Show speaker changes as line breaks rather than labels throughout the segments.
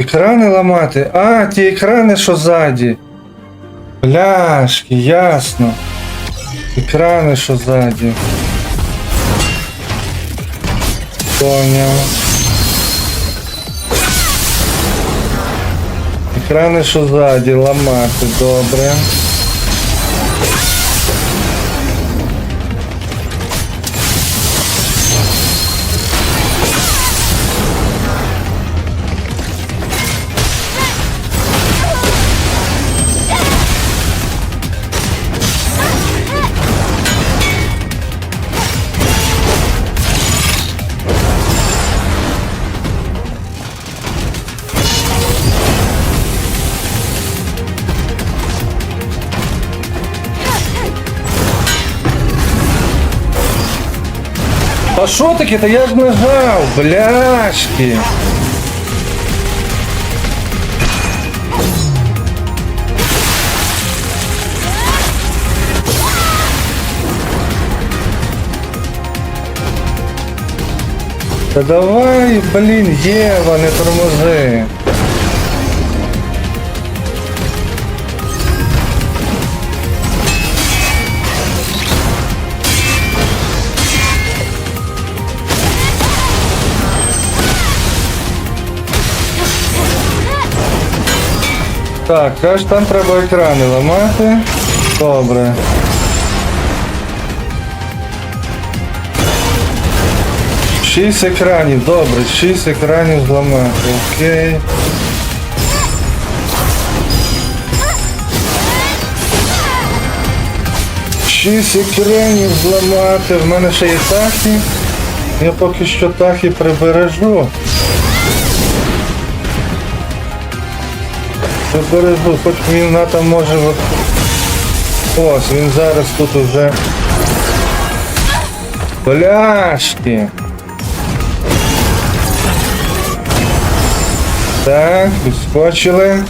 Екрани ламати. А, ті екрани, що ззаді. Бляшки, ясно. Екрани, що ззаді. Поняв. Екрани, що ззаді, ламати, добре. А що таке? Та я ж нажав, бляшки. Та давай, блін, Єва, не тормози. Так, аж там треба екрани ламати. Добре. Шість екранів, добре, шість екранів зламати. Окей. Шість екранів зламати. В мене ще є тахи. Я поки що тахи прибережу. Прибережу, хоч він на там може от... Ось, він зараз тут уже. Бляшки. Так, відскочили.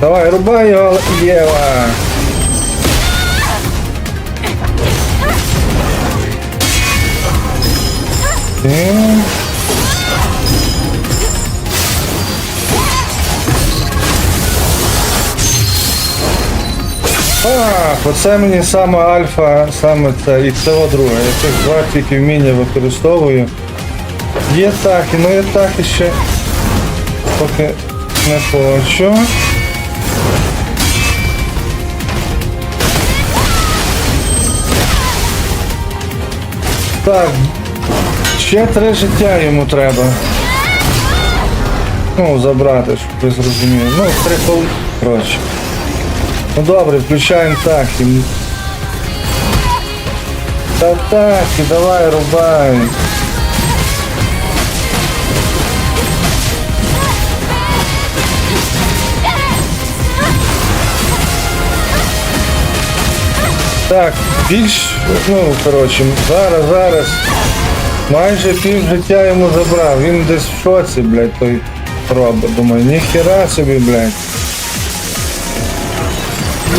Давай, рубай його, Єва. Окей. А, оце мені саме альфа, саме це і цього друге. Я цих два тільки вміння використовую. Є таки, ну я таки ще поки не хочу. Так, ще три життя йому треба. Ну, забрати, щоб ви зрозуміли. Ну, три хвилини. Коротше. Ну добре, включаємо таки. Та таки, давай, рубай. Так, більш, ну, коротше, зараз, зараз. Майже пів життя йому забрав. Він десь в шоці, блядь, той робот. Думаю, ніхера собі, блядь.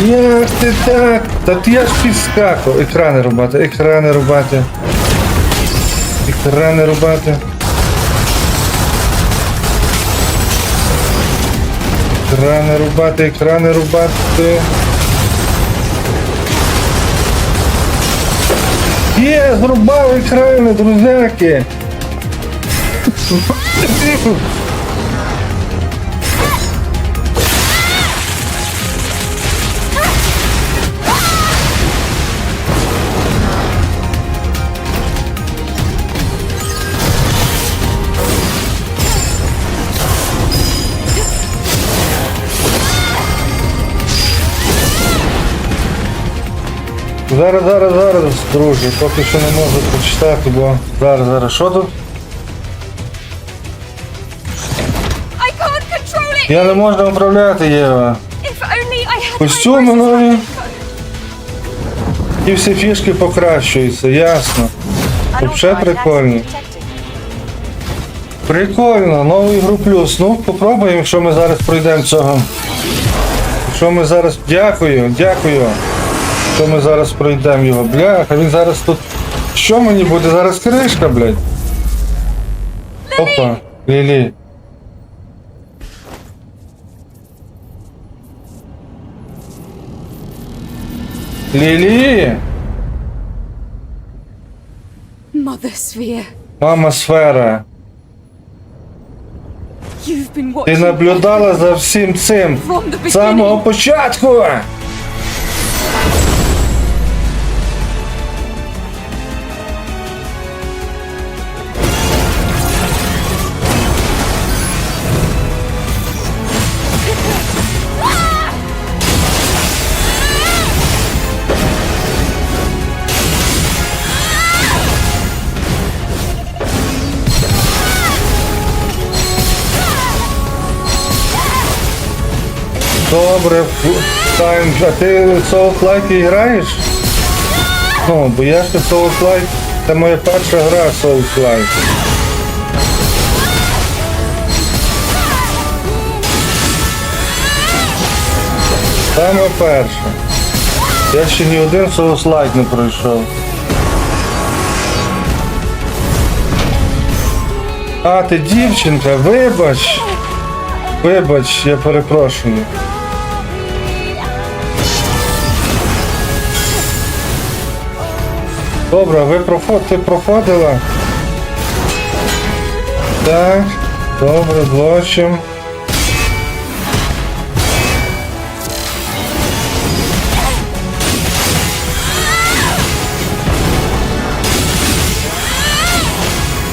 Як ти так? Та ти я ж підскакав. Екрани рубати, екрани рубати. Екрани рубати. Екрани рубати, екрани рубати. Є, зрубав екрани, друзяки. Зараз, зараз, зараз, друже, поки що не можу прочитати, бо зараз, зараз, що тут? Я не можу управляти Єва. Костюми нові. І всі фішки покращуються, ясно. Вообще прикольно. Прикольно, нову ігру плюс. Ну, попробуємо, якщо ми зараз пройдемо цього. Якщо ми зараз. Дякую, дякую. Що ми зараз пройдемо його. Бляха, він зараз тут Що мені буде зараз кришка, блядь? Опа, Лілі. Лілі! Мама сфера. Ти наблюдала за всім цим з самого початку. Добре, Тайм, а ти Souls Like граєш? Ну, бо я ще Souls Like, це моя перша гра Like. Саме перша. Я ще ні один Like не пройшов. А, ти дівчинка, вибач. Вибач, я перепрошую. Добре, ви проход... ти проходила? Так, добре, злочин.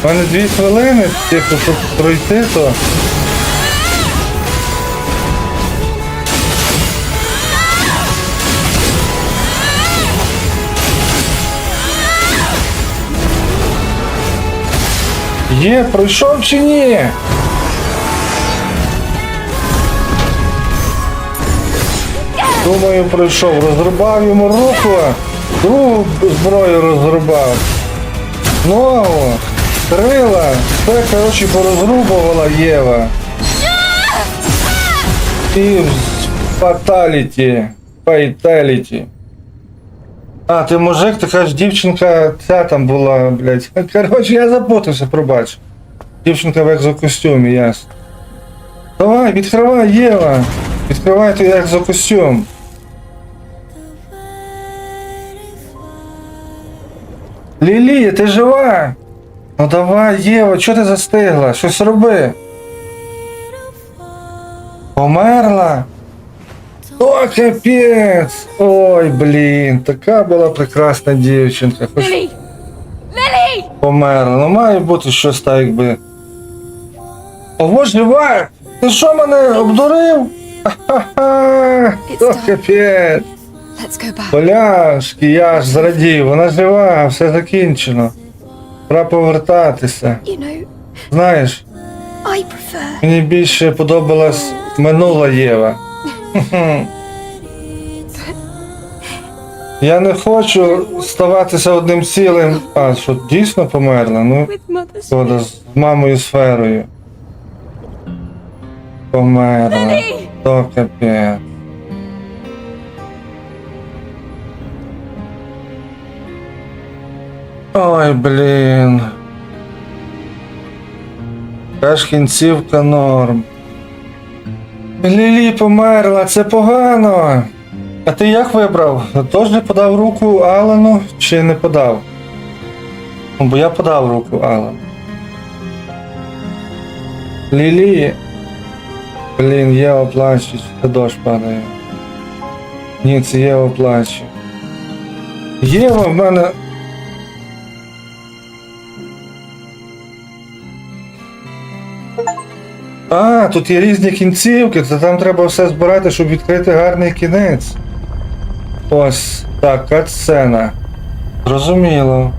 У мене дві хвилини, типу, щоб пройти, то. Є, пройшов чи ні? Думаю, пройшов. Розрубав йому руку, другу зброю розрубав. Ногу, крила, все, коротше, порозрубувала Єва. І фаталіті. Файталіті. А, ти мужик, ти кажеш, дівчинка ця там була, блядь. Коротше, я запутався, пробач. Дівчинка в екзокостюмі, ясно. Давай, відкривай, Єва. Відкривай той екзокостюм. Лілі, ти жива? Ну давай, Єва, чого ти застигла? Щось роби. Померла? О, капець! Ой, блін, така була прекрасна дівчинка. Хоч
Lily! Lily!
померла. Ну має бути щось так, якби. Ого, жива! Ти що мене обдурив? Ха-ха-ха! О, капець! Поляшки, я ж зрадів, вона жива, все закінчено. Пора повертатися. Знаєш, мені більше подобалась минула Єва. Я не хочу ставатися одним цілим. А, що дійсно померла? Ну, шкода, з мамою сферою. Померла. То капець. Ой, блін. Яка ж кінцівка норм. Лілі померла, це погано. А ти як вибрав? Тож не подав руку Алану чи не подав? Ну, бо я подав руку Алану. Лілі. Блін, Єва плаче, це дощ падає. Ні, це Єва плаче. Єва в мене. А, тут є різні кінцівки, то там треба все збирати, щоб відкрити гарний кінець. Ось, так, катсцена. Зрозуміло.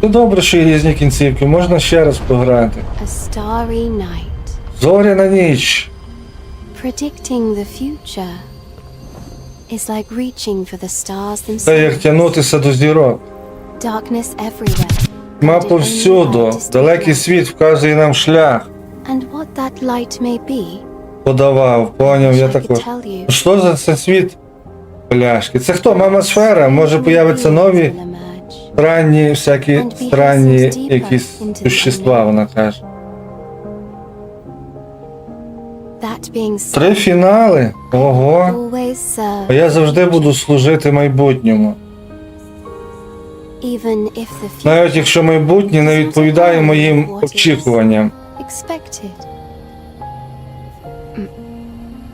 Це добре, що є різні кінцівки, можна ще раз пограти.
A starry night,
Зоряна ніч.
predicting the future, is like reaching for the stars themselves.
Це як тягнутися до зірок.
Darkness everywhere.
Ма повсюду. Далекий світ вказує нам шлях. Подавав, поняв, я також. Що за це світ? Пляшки. Це хто? Мама сфера? Може появиться нові странні, всякі странні якісь существа, вона каже. Три фінали? Ого. А я завжди буду служити майбутньому. Навіть якщо майбутнє не відповідає моїм очікуванням.
expected.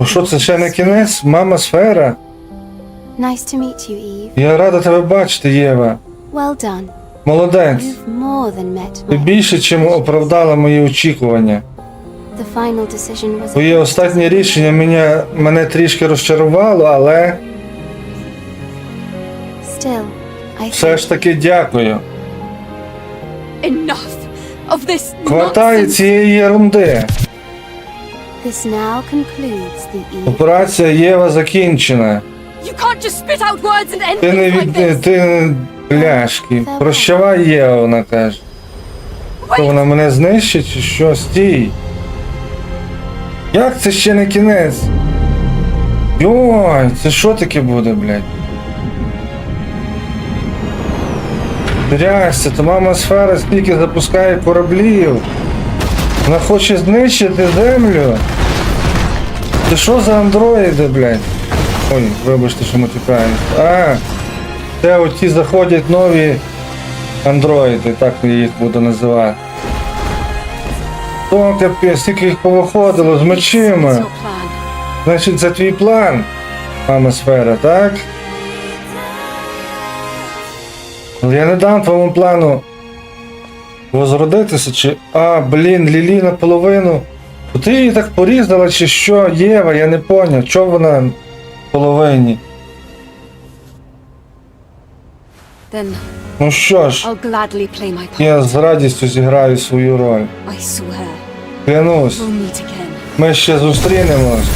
Ну що це ще не кінець? Мама сфера?
Nice to meet you, Eve.
Я рада тебе бачити, Єва.
Well done.
Молодець. Ти більше, чим оправдала мої очікування. Твоє останнє рішення мене, мене трішки розчарувало, але
Still,
все ж таки дякую. Хватає цієї ерунди. Операція Єва закінчена. Ти не від ти не пляшки. Прощавай Єва, вона каже. Що вона мене знищить чи що? Стій. Як це ще не кінець? Йой, це що таке буде, блядь? Трясся, то мама сфера стільки запускає кораблів. Вона хоче знищити землю. Це що за андроїди, блядь? Ой, вибачте, що матюкаюсь. А, це оті заходять нові андроїди, так я їх буду називати. То капець, скільки їх повиходило з мечима. Значить, це твій план, мама сфера, так? Але я не дам твоєму плану возродитися, чи. А, блін, Лілі наполовину. То ти її так порізала, чи що? Єва, я не поняв, чого вона в половині?
Then
Ну що ж,
I'll gladly play my part.
я з радістю зіграю свою роль.
I swear
Клянусь,
we'll meet again.
ми ще зустрінемось.